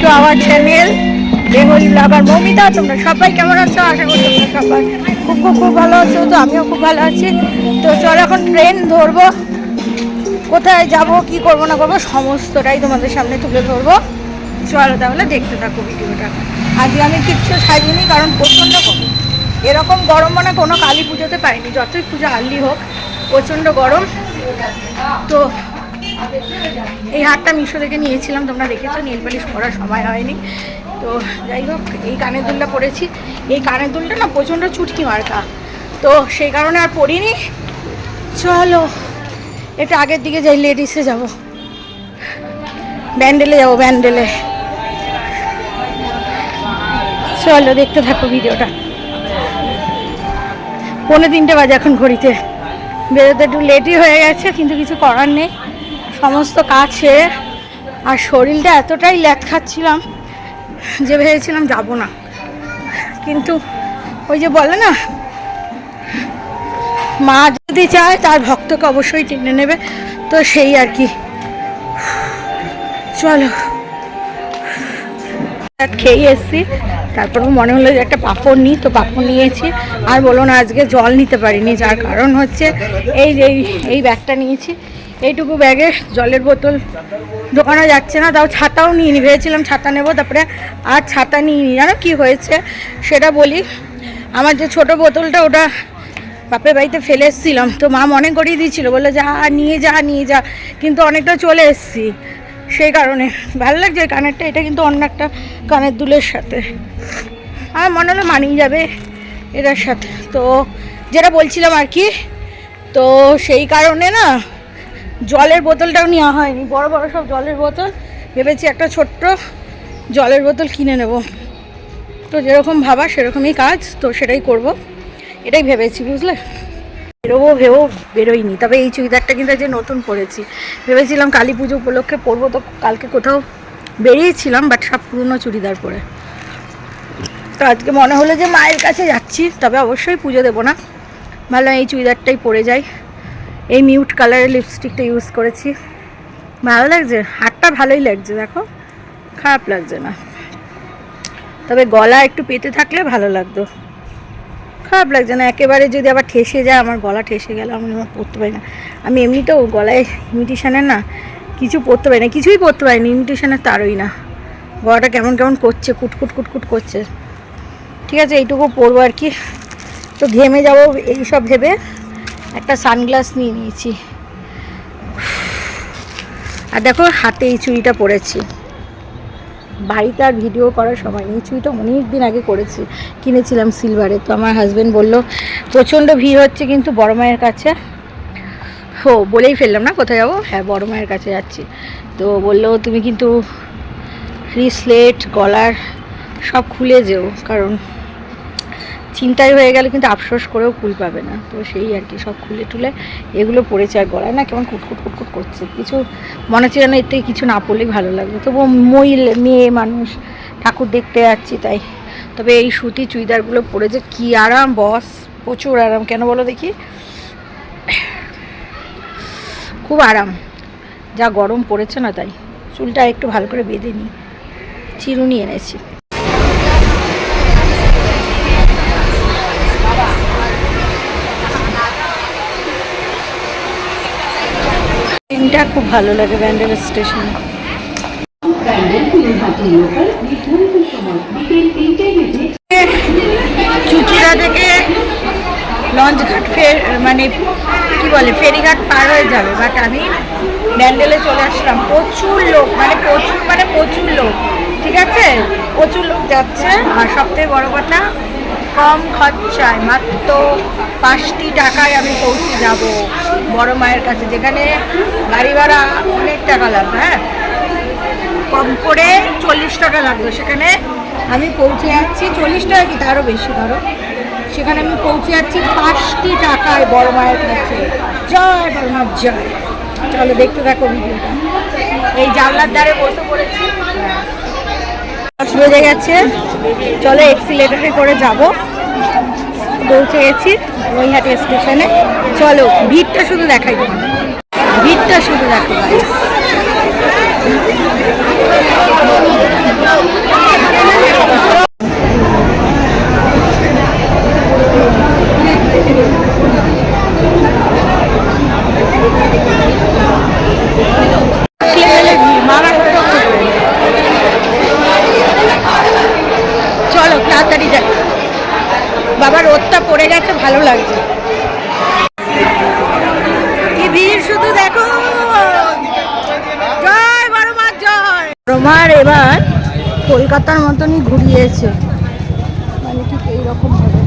To our channel, Bengali blogger Mamita, তোমরা সবাই কেমন আছো? আশা করি তোমরা সবাই খুব খুব খুব ভালো আছো, তো আমিও খুব ভালো আছি। তো চলো এখন ট্রেন ধরবো। কোথায় যাব, কি করব, না করব, সমস্তটাই তোমাদের সামনে তুলে ধরবো। চলো তাহলে দেখতে থাকো ভিডিওটা। আজকে আমি কিচ্ছু সাজিনি, কারণ প্রচণ্ড এরকম গরম মানে কোনো কালী পুজোতে পাইনি, যতই পুজো আর্লি হোক, প্রচণ্ড গরম। তো এই হারটা মিশো থেকে নিয়েছিলাম, তোমরা দেখেছ, নীল পালিশ করার সময় হয়নি। তো যাই হোক, এই কানের দুলটা পরেছি। এই কানের দুলটা না প্রচণ্ড চুটকি মার্কা। তো সেই কারণে আর পরিনি। চলো একটু আগের দিকে যাই, লেডিসে যাব। ব্যান্ডেলে যাব, ব্যান্ডেলে। চলো, দেখতে থাকো ভিডিওটা। পৌনে তিনটে বাজে এখন ঘড়িতে। বেরোতে একটু লেটই হয়ে গেছে, কিন্তু কিছু করার নেই। সমস্ত কাজ সেরে আর শরীরটা এতটাই ল্যাট খাচ্ছিলাম যে ভেবেছিলাম যাব না। কিন্তু ওই যে বলে না, মা যদি চায় তার ভক্তকে অবশ্যই টেনে নেবে। তো সেই আর কি। চলো। খেয়ে এসেছি। তারপর মনে হলো যে একটা পাঁপড় নিই, তো পাঁপড় নিয়েছি। আর বলো না, আজকে জল নিতে পারিনি, যার কারণ হচ্ছে এই যে এই- এই ব্যাগটা নিয়েছি। এইটুকু ব্যাগে জলের বোতল দোকানে যাচ্ছে না, তাও ছাতাও নিয়ে নি ভেবেছিলাম ছাতা নেব, তারপরে আর ছাতা নিয়ে নি জানো কী হয়েছে? সেটা বলি, আমার যে ছোট বোতলটা ওটা বাপের বাড়িতে ফেলে এসেছিলাম, তো মা মনে করিয়ে দিয়েছিল, বলল যা, নিয়ে যা নিয়ে যা, কিন্তু অনেকটা চলে এসেছি। সেই কারণে, ভালো লাগছে এই কানেরটা, এটা কিন্তু অন্য একটা কানের দুলের সাথে। আমার মনে হলো মানিয়ে যাবে এটার সাথে। তো যেটা বলছিলাম আর কি, তো সেই কারণে না জলের বোতলটাও নেওয়া হয়নি। বড় বড় সব জলের বোতল। ভেবেছি একটা ছোট্ট জলের বোতল কিনে নেব। তো যেরকম ভাবা সেরকমই কাজ, তো সেটাই করব। এটাই ভেবেছি, বুঝলে? বেরোবো ভেবেও বেরোইনি। তবে এই চুড়িদারটা কিন্তু যে নতুন পরেছি। ভেবেছিলাম কালী পুজো উপলক্ষে পরবো, তো কালকে কোথাও বেরিয়েছিলাম, বাট সব পুরনো চুড়িদার পরে। তো আজকে মনে হলো যে মায়ের কাছে যাচ্ছি, তবে অবশ্যই পুজো দেবো না। ভালো এই চুড়িদারটাই পরে যাই। এই মিউট কালারের লিপস্টিকটা ইউজ করেছি। ভালো লাগছে? হাতটা ভালোই লাগছে, দেখো। খারাপ লাগছে না। তবে গলা একটু পেতে থাকলে ভালো লাগতো। খারাপ লাগছে না, একেবারে যদি আবার ঠেসে যায়, আমার গলা ঠেসে গেলে, আমি আমার পরতে পারি না। আমি এমনিতেও গলায় ইমিটেশানের না কিছু পরতে পারি না, কিছুই পরতে পারি না ইমিটেশানের তারই না। গলাটা কেমন কেমন করছে, কুটকুট কুটকুট করছে। ঠিক আছে, এইটুকু পরবো আর কি। তো ঘেমে যাব এইসব ভেবে একটা সানগ্লাস নিয়ে নিয়েছি। আর দেখো হাতে এই চুড়িটা পরেছি। বাড়িতে আর ভিডিও করার সময় নেই। চুইটা অনেক দিন আগে করেছি, কিনেছিলাম সিলভারে তো আমার হাজব্যান্ড বলল, প্রচণ্ড ভিড় হচ্ছে কিন্তু বড় মায়ের কাছে। হো, বলেই ফেললাম না, কোথায় যাব? হ্যাঁ বড় মায়ের কাছে যাচ্ছি। তো বলল, তুমি কিন্তু রিসলেট গলার সব খুলে যেও, কারণ চিন্তায় হয়ে গেলে কিন্তু আফসোস করেও কুল পাবে না। তো সেই আর কি, সব খুলে টুলে এগুলো পড়েছে আর গলায়। না, কেমন কুটকুট কুটকুট করছে। কিছু মনে হচ্ছে যেন থেকে কিছু না পড়লেই ভালো লাগবে। তবুও মহিল, মেয়ে, মানুষ, ঠাকুর দেখতে যাচ্ছি তাই। তবে এই সুতি চুড়িদারগুলো পরে যে কী আরাম, বস। প্রচুর আরাম। কেন বলো দেখি? খুব আরাম। যা গরম পড়েছে না তাই। চুলটা একটু ভালো করে বেঁধে নিই। চিরুনি এনেছি। ট্রেনটা খুব ভালো লাগে ব্যান্ডেল স্টেশনে। চুচুড়া থেকে লঞ্চ ঘাট ফের মানে কি বলে, ফেরিঘাট পার হয়ে যাবে। বাট আমি ব্যান্ডেলে চলে আসলাম। প্রচুর লোক মানে প্রচুর মানে প্রচুর লোক, ঠিক আছে? প্রচুর লোক যাচ্ছে। আর সবথেকে বড় কথা কম খরচায় মাত্র পাঁচটি টাকায় আমি পৌঁছে যাব বড় মায়ের কাছে, যেখানে গাড়ি ভাড়া অনেক টাকা লাগবে হ্যাঁ? কম করে চল্লিশ টাকা লাগবে, সেখানে আমি পৌঁছে যাচ্ছি। চল্লিশ টাকা কি? তারও বেশি, ধরো। সেখানে আমি পৌঁছে যাচ্ছি পাঁচটি টাকায় বড় মায়ের কাছে। জয় বড় মার জয়। চলো, দেখতে থাকো ভিডিওটা। এই জানলার দ্বারে বসে পড়েছি। বেজে গেছে। চলো এক্সিলেটারে করে যাব। পৌঁছে গেছি নৈহাটি স্টেশনে। চলো ভিড়টা শুধু দেখাই। ভিড়টা শুধু দেখো guys। ভিড় শুধু দেখো জয় বড় মার জয় বড় মার এবার কলকাতার মতনই ঘুরিয়েছে। মানে ঠিক এইরকম হবে।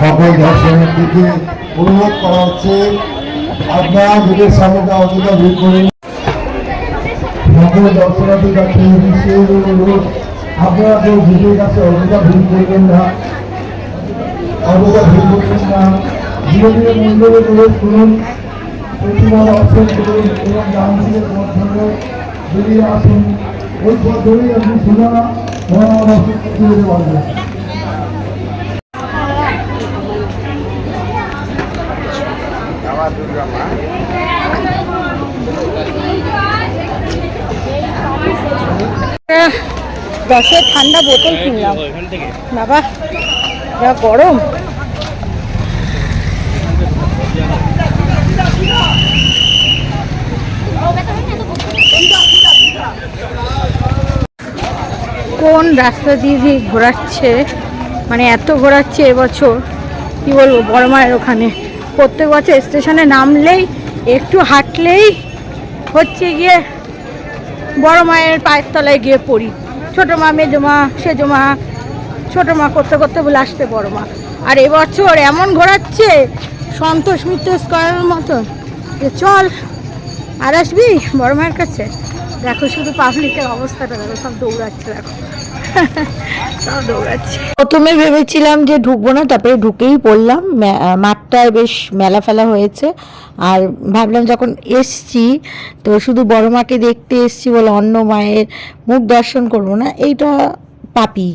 সকল দর্শনের দিকে অনুরোধ করা হচ্ছে, আপনারা গেটের সামনে অযথা ভিড় করুন। সকল দর্শনার্থীর কাছে বিশেষ অনুরোধ, আপনারা কেউ কাছে অযথা ভিড় করবেন না অযথা ভিড় করবেন না। ধীরে ধীরে মন্দিরে প্রবেশ করুন প্রতিবার অর্জন করুন, এবং ডান দিকের বেরিয়ে আসুন ওই পথ ধরেই আপনি সোজা পারবেন দশের ঠান্ডা বোতল কিনলাম। বাবা যা গরম। কোন রাস্তা দিয়ে দিয়ে ঘোরাচ্ছে মানে এত ঘোরাচ্ছে এবছর, কি বলব, বড় মায়ের ওখানে। প্রত্যেক বছর স্টেশনে নামলেই, একটু হাঁটলেই হচ্ছে গিয়ে বড় মায়ের পায়ের তলায় গিয়ে পড়ি। ছোটো মা, মেজো মা, সেজো মা, ছোটো মা করতে করতে বলে আসতে বড় মা। আর এবছর এমন ঘোরাচ্ছে, সন্তোষ মিত্র করার মতো যে চল, আর আসবি বড় মায়ের কাছে? দেখো, শুধু পাবলিকের অবস্থাটা দেখো, সব দৌড়াচ্ছে দেখো। প্রথমে ভেবেছিলাম যে ঢুকবো না, তারপরে ঢুকেই পড়লাম। মাঠটায় বেশ মেলা ফেলা হয়েছে। আর ভাবলাম যখন এসছি, তো শুধু বড় মাকে দেখতে এসছি বলে অন্য মায়ের মুখ দর্শন করব না, এইটা পাপি।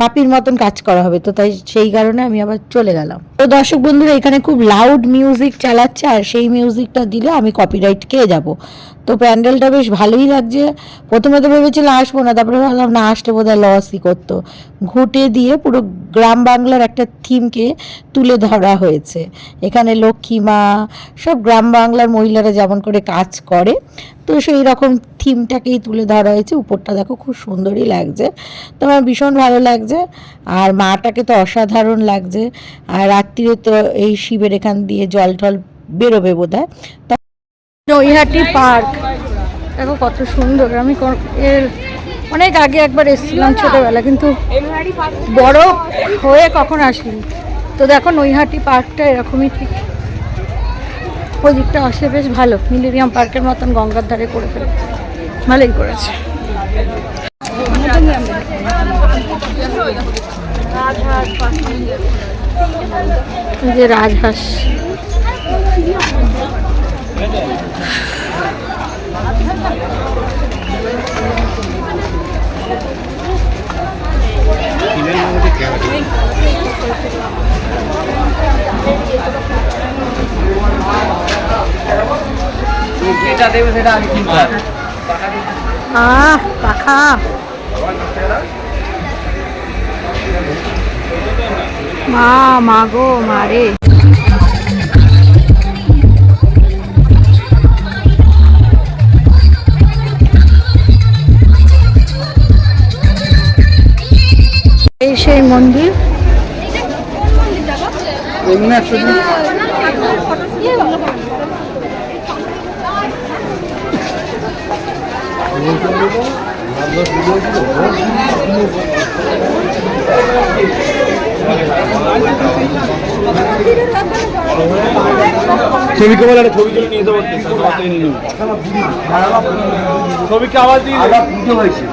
পাপির মতন কাজ করা হবে, তো তাই সেই কারণে আমি আবার চলে গেলাম। তো দর্শক বন্ধুরা, এখানে খুব লাউড মিউজিক চালাচ্ছে, আর সেই মিউজিকটা দিলে আমি কপিরাইট খেয়ে যাব। তো প্যান্ডেলটা বেশ ভালোই লাগছে। প্রথমে তো ভেবেছিলাম আসব না, তারপরে ভাবলাম না, আসলে বোধহয় লসই করতো। ঘুটে দিয়ে পুরো গ্রাম বাংলার একটা থিমকে তুলে ধরা হয়েছে। এখানে লক্ষ্মী মা, সব গ্রাম বাংলার মহিলারা যেমন করে কাজ করে, তো সেই রকম থিমটাকেই তুলে ধরা হয়েছে। উপরটা দেখো খুব সুন্দরই লাগছে। তো আমার ভীষণ ভালো লাগছে। আর মাটাকে তো অসাধারণ লাগছে। আর রাত্রিরে তো এই শিবের এখান দিয়ে জল টল বেরোবে বোধ হয় নৈহাটি পার্ক। দেখো কত সুন্দর। আমি এর অনেক আগে একবার এসেছিলাম ছোটবেলা, কিন্তু বড় হয়ে কখন আসিনি। তো দেখো নৈহাটি পার্কটা এরকমই ঠিক। ওদিকটা আসে বেশ ভালো। মিলেরিয়াম পার্কের মতন গঙ্গার ধারে করে ফেলেছে। ভালোই করেছে। যে রাজহাঁস। যেটা দেবে সেটা আগে কিনতে হবে আহ পাখা। মা মা গো মারে এই সেই মন্দির। এমনি একশো দিন ছবিকে বলে ছবি তুলে নিয়ে পারতেন ছবিকে আওয়াজ দিয়ে পুজো হয়েছে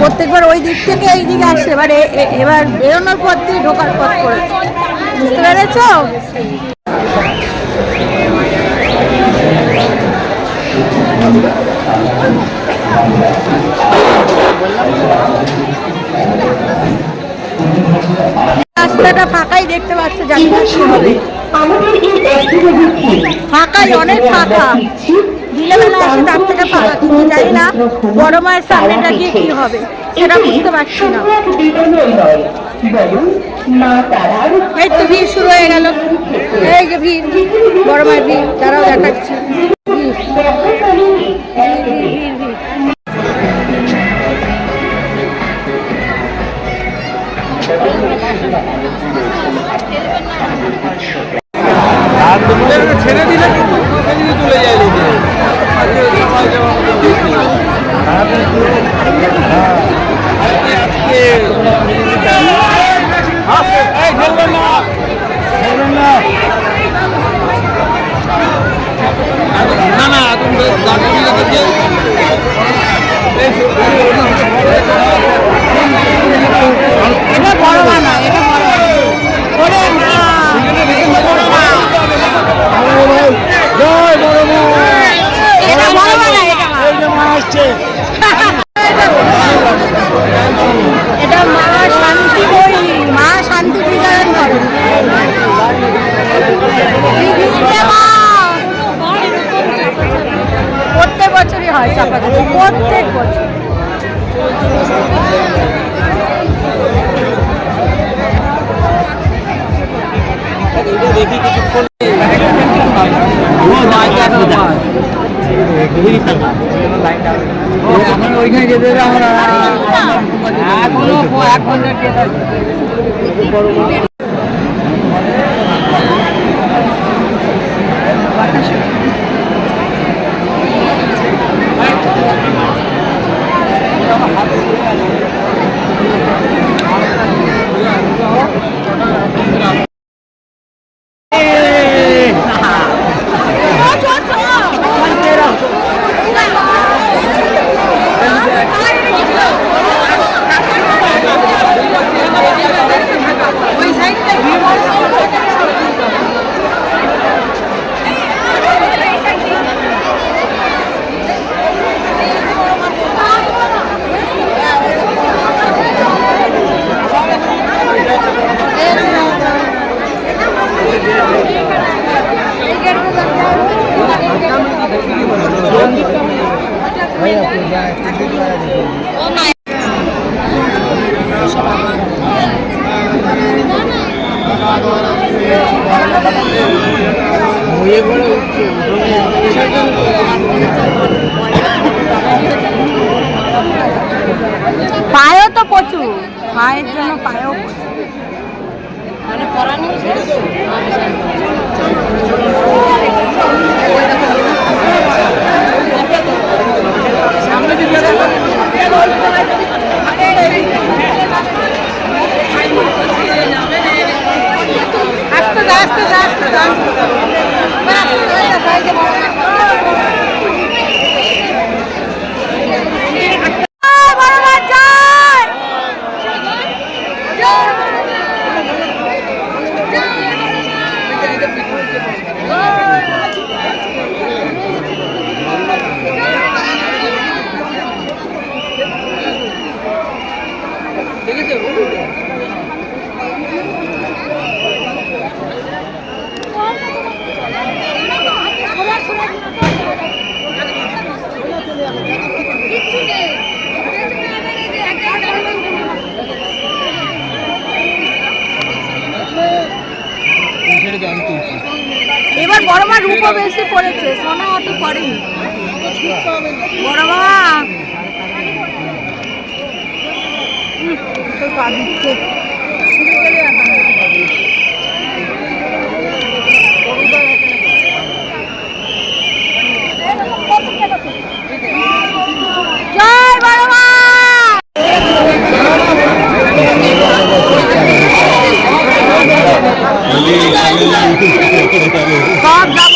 প্রত্যেকবার ওই দিক থেকে এই দিকে আসছে এবার এবার বেরোনোর পর দিয়ে ঢোকার পথ করেছে। বুঝতে পেরেছ? রাস্তাটা ফাঁকাই দেখতে পাচ্ছ জানি ফাঁকাই, অনেক ফাঁকা। ফাঁকা। জানি না, বড় মায়ের সামনেটা কি হবে, সেটা বুঝতে পারছি না। এই তো ভিড় শুরু হয়ে গেল। এই যে ভিড় বড় মায়ের ভিড় তারাও দেখাচ্ছে। আসছে। এটা মা শান্তি বই মা শান্তি বিতরণ করে। প্রত্যেক বছরই হয় চাপা প্রত্যেক বছর। দেখি কিছুক্ষণ আমার ওইখানে যেতে হলে আমরা এক ঘণ্টা জন্য পায়েও প্রচুর আস্তে আস্তে আস্তে আস্তে যা। এবার আস্তে যা, এই দেখো, এই যে বড় মা। জয় বড় মা, জয়! এবার বড় মা রূপও বেশি পড়েছে সোনা অত বড় মা হুম, পা দিচ্ছে। সব যাব।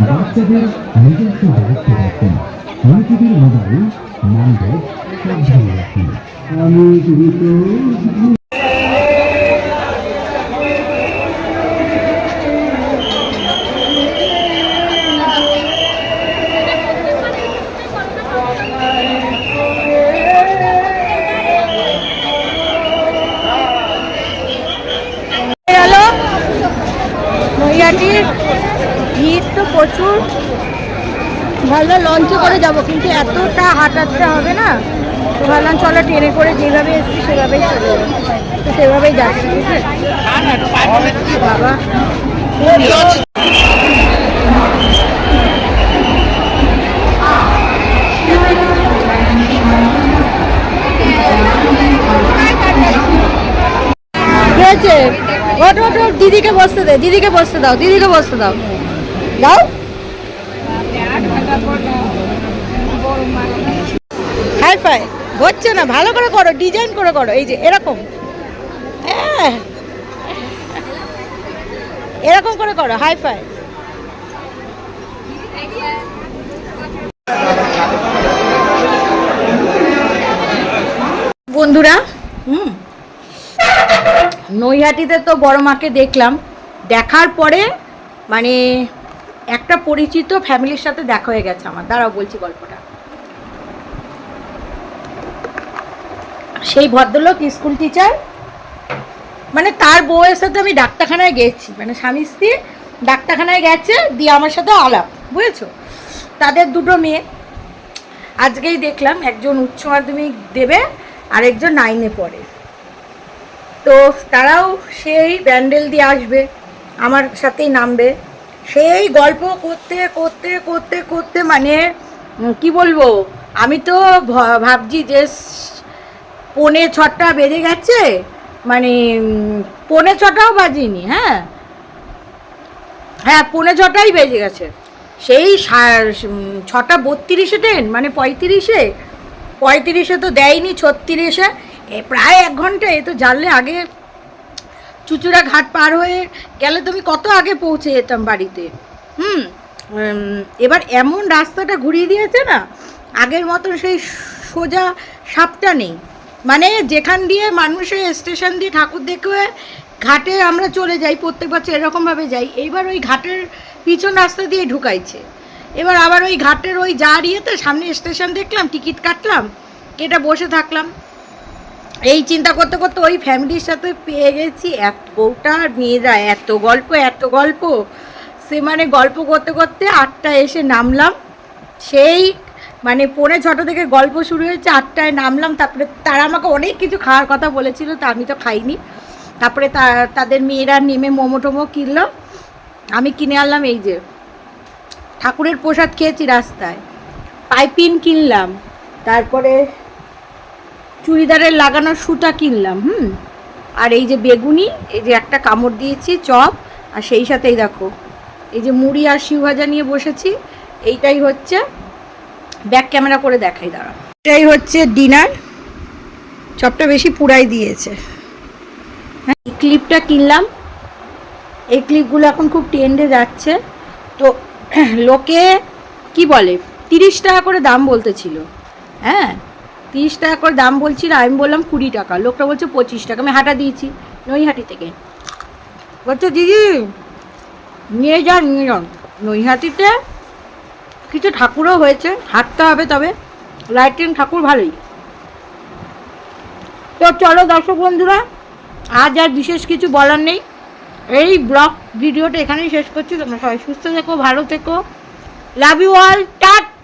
বাচ্চাদের নিজস্ব দায়িত্ব রাখেন। অনেকেদের মোবাইল নাম্বার আমি নৈহাটির ভিড় তো প্রচুর। ভালো লঞ্চে করে যাব, কিন্তু এতটা হাঁটাতে হবে না। তো ভাবলাম চলো ট্রেনে করে যেভাবে এসেছি সেভাবেই চলে যাব। তো সেভাবেই যাচ্ছি বাবা। হয়েছে? ওট ওট ওট, দিদিকে বসতে দে দিদিকে বসতে দাও দিদিকে বসতে দাও। দাও। হাই ফাই হচ্ছে না ভালো করে করো ডিজাইন করে করো এই যে এরকম। হ্যাঁ। এরকম করে করো হাই ফাই। বন্ধুরা হুম নৈহাটিতে তো বড় মাকে দেখলাম। দেখার পরে মানে একটা পরিচিত ফ্যামিলির সাথে দেখা হয়ে গেছে আমার। দাঁড়াও বলছি গল্পটা। সেই ভদ্রলোক স্কুল টিচার মানে তার বউয়ের সাথে আমি ডাক্তারখানায় গেছি। মানে স্বামী স্ত্রী ডাক্তারখানায় গেছে, দিয়ে আমার সাথে আলাপ, বুঝেছ? তাদের দুটো মেয়ে। আজকেই দেখলাম একজন উচ্চ মাধ্যমিক দেবে আর একজন নাইনে পড়ে। তো তারাও সেই ব্যান্ডেল দিয়ে আসবে, আমার সাথেই নামবে। সেই গল্প করতে করতে করতে করতে মানে কি বলব? আমি তো ভাবছি যে পৌনে ছটা বেজে গেছে মানে পৌনে ছটাও বাজিনি হ্যাঁ? হ্যাঁ পৌনে ছটাই বেজে গেছে। সেই ছটা বত্রিশে ট্রেন মানে পঁয়ত্রিশে। পঁয়ত্রিশে তো দেয়নি, ছত্রিশে। প্রায় এক ঘণ্টা, এ তো জানলে আগে চুচুড়া ঘাট পার হয়ে গেলে তুমি কত আগে পৌঁছে যেতাম বাড়িতে? হুম এবার এমন রাস্তাটা ঘুরিয়ে দিয়েছে না, আগের মতন সেই সোজা সাপটা নেই। মানে যেখান দিয়ে মানুষের স্টেশন দিয়ে ঠাকুর দেখে ঘাটে আমরা চলে যাই, প্রত্যেক বছর এরকমভাবে যাই। এইবার ওই ঘাটের পিছন রাস্তা দিয়ে ঢুকাইছে। এবার আবার ওই ঘাটের ওই যার ইয়েতে সামনে স্টেশন দেখলাম, টিকিট কাটলাম, কেটে বসে থাকলাম। এই চিন্তা করতে করতে ওই ফ্যামিলির সাথে পেয়ে গেছি এক বউটা মেয়েরা। এত গল্প এত গল্প। সে মানে গল্প করতে করতে আটটা এসে নামলাম। সেই মানে পৌনে ছটা থেকে গল্প শুরু হয়েছে, আটটায় নামলাম। তারপরে তারা আমাকে অনেক কিছু খাওয়ার কথা বলেছিল, তা আমি তো খাইনি। তারপরে তাদের মেয়েরা নেমে মোমো টোমো কিনলো। আমি কিনে আনলাম এই যে, ঠাকুরের প্রসাদ খেয়েছি রাস্তায়। পাইপিন কিনলাম। তারপরে চুড়িদারের লাগানোর সুতা কিনলাম, হুম? আর এই যে বেগুনি, এই যে একটা কামড় দিয়েছি, চপ, আর সেই সাথেই দেখো, এই যে মুড়ি আর শিউ ভাজা নিয়ে বসেছি, এইটাই হচ্ছে ব্যাক ক্যামেরা করে দেখাই দাঁড়া এটাই হচ্ছে ডিনার চপটা বেশি পুরাই দিয়েছে। হ্যাঁ এই ক্লিপটা কিনলাম, এই ক্লিপগুলো এখন খুব ট্রেন্ডে যাচ্ছে, তো লোকে, কি বলে, তিরিশ টাকা করে দাম বলতেছিল হ্যাঁ? তিরিশ টাকা করে দাম বলছিল আমি বললাম কুড়ি টাকা, লোকটা বলছে পঁচিশ টাকা, আমি হাঁটা দিয়েছি, নৈহাটি থেকে। বলছে, দিদি, নিয়ে যান নিয়ে যান নৈহাটিতে কিছু ঠাকুরও হয়েছে, হাঁটতে হবে তবে লাইটিং ঠাকুর ভালোই। তো চলো দর্শক বন্ধুরা, আজ আর বিশেষ কিছু বলার নেই। এই ব্লগ ভিডিওটা এখানেই শেষ করছি, তোমরা সবাই সুস্থ থেকো, ভালো থেকো লাভ ইউ অল টাটা!